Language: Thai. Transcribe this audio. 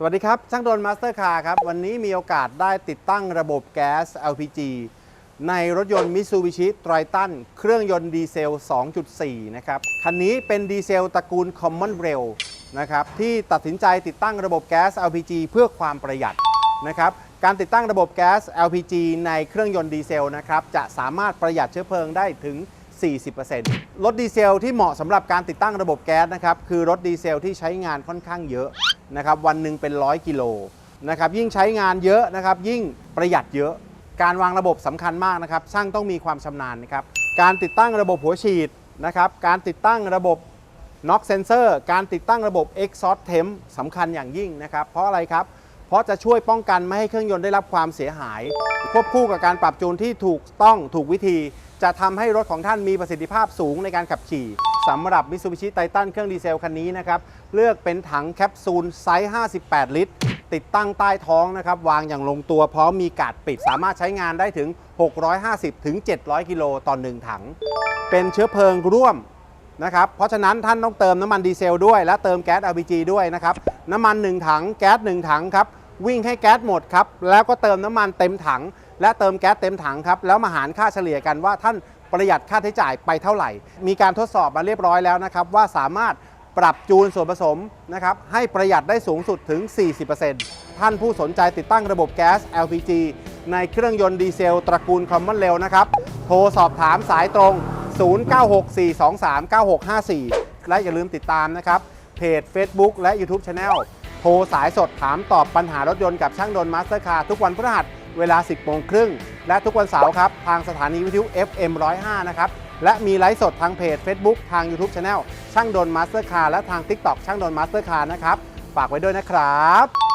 สวัสดีครับ ช่างดนมาสเตอร์คาร์ครับ วันนี้มีโอกาสได้ติดตั้งระบบแก๊ส LPG ในรถยนต์ Mitsubishi Triton เครื่องยนต์ดีเซล 2.4 นะครับ คันนี้เป็นดีเซลตระกูล Common Rail นะครับ ที่ตัดสินใจติดตั้งระบบแก๊ส LPG เพื่อความประหยัดนะครับ การติดตั้งระบบแก๊ส LPG ในเครื่องยนต์ดีเซลนะครับ จะสามารถประหยัดเชื้อเพลิงได้ถึง 40%รถดีเซลที่เหมาะสำหรับการติดตั้งระบบแก๊สนะครับคือรถดีเซลที่ใช้งานค่อนข้างเยอะนะครับวันหนึ่งเป็น100กิโลนะครับยิ่งใช้งานเยอะนะครับยิ่งประหยัดเยอะ การวางระบบสำคัญมากนะครับช่างต้องมีความชำนาญนะครับการติดตั้งระบบหัวฉีดนะครับการติดตั้งระบบน็อกเซนเซอร์การติดตั้งระบบ Exhaust Temp สำคัญอย่างยิ่งนะครับเพราะอะไรครับ เพราะจะช่วยป้องกันไม่ให้เครื่องยนต์ได้รับความเสียหาย ควบคู่กับการปรับจูนที่ถูกต้องถูกวิธี จะทำให้รถของท่านมีประสิทธิภาพสูงในการขับขี่สำหรับ Mitsubishi Titan เครื่องดีเซลคันนี้นะครับ เลือกเป็นถังแคปซูลไซส์ 58 ลิตร ติดตั้งใต้ท้องนะครับ วางอย่างลงตัวพร้อมมีกาดปิด สามารถใช้งานได้ถึง 650ถึง700 กิโลต่อหนึ่งถัง เป็นเชื้อเพลิงร่วม นะครับ เพราะฉะนั้นท่านต้องเติมน้ำมันดีเซลด้วย และเติมแก๊ส LPG ด้วยนะครับ น้ำมัน 1 ถัง แก๊ส 1 ถังครับ วิ่งให้แก๊สหมดครับ แล้วก็เติมน้ำมันเต็มถัง และเติมแก๊สเต็มถังครับ แล้วมาหารค่าเฉลี่ยกันว่าท่านประหยัดค่าใช้จ่ายไปเท่าไหร่ มีการทดสอบมาเรียบร้อยแล้วนะครับว่าสามารถปรับจูนส่วนผสมนะครับให้ประหยัดได้สูงสุดถึง 40%ท่านผู้สนใจติดตั้งระบบแก๊ส LPG ในเครื่องยนต์ดีเซลตระกูล Common Rail นะครับ โทรสอบถามสายตรง 0964239654 และอย่าลืมติดตามนะครับ เพจ Facebook และ YouTube Channel โทรสายสดถามตอบปัญหารถยนต์กับช่างดนมาสเตอร์คาร์ทุกวันพฤหัสเวลา 10โมงครึ่ง และทุกวันเสาร์ครับ ทางสถานีวิทยุ FM 105 นะครับ และมีไลฟ์สดทางเพจ Facebook ทาง YouTube Channel ช่างดนมาสเตอร์คาร์และทาง TikTok ช่างดนมาสเตอร์คาร์นะครับ ฝากไว้ด้วยนะครับ